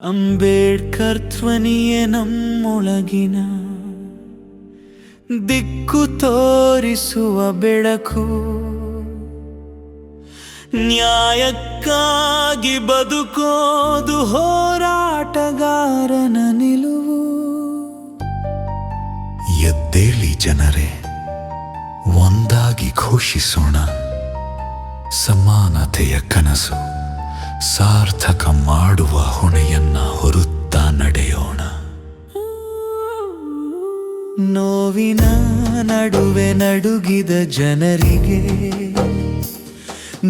ಅಂಬೇಡ್ಕರ್ ಧ್ವನಿಯೇ ನಮ್ಮೊಳಗಿನ ದಿಕ್ಕು ತೋರಿಸುವ ಬೆಳಕು. ನ್ಯಾಯಕ್ಕಾಗಿ ಬದುಕೋದು ಹೋರಾಟಗಾರನ ನಿಲುವು. ಎದ್ದೇಳಿ ಜನರೇ, ಒಂದಾಗಿ ಘೋಷಿಸೋಣ. ಸಮಾನತೆಯ ಕನಸು ಸಾರ್ಥಕ ಮಾಡುವ ಹೊಣೆಯನ್ನ ನೋವಿನ ನಡುವೆ ನಡುಗಿದ ಜನರಿಗೆ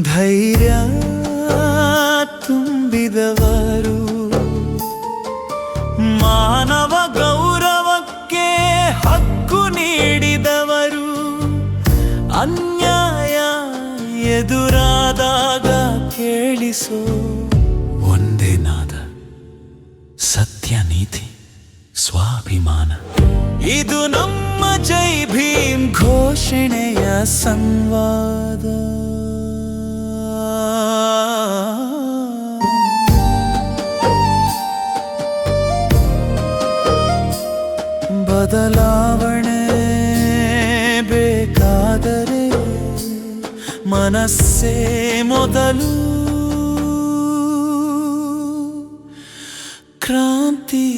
ಧೈರ್ಯ ತುಂಬಿದವರು. ಮಾನವ ಗೌರವಕ್ಕೆ ಹಕ್ಕು ನೀಡಿದವರು. ಅನ್ಯಾಯ ಎದುರಾದಾಗ ಕೇಳಿಸೋ. ಒಂದೇನಾದ ಸತ್ಯ ನೀತಿ. ಸ್ವಾಭಿಮಾನ ಇದು ನಮ್ಮ ಜೈ ಭೀಮ್ ಘೋಷಣೆಯ ಸಂವಾದ. ಬದಲಾವಣೆ ಬೇಕಾದರೆ ಮನಸ್ಸೇ ಮೊದಲು ಕ್ರಾಂತಿಯಾಗಲಿ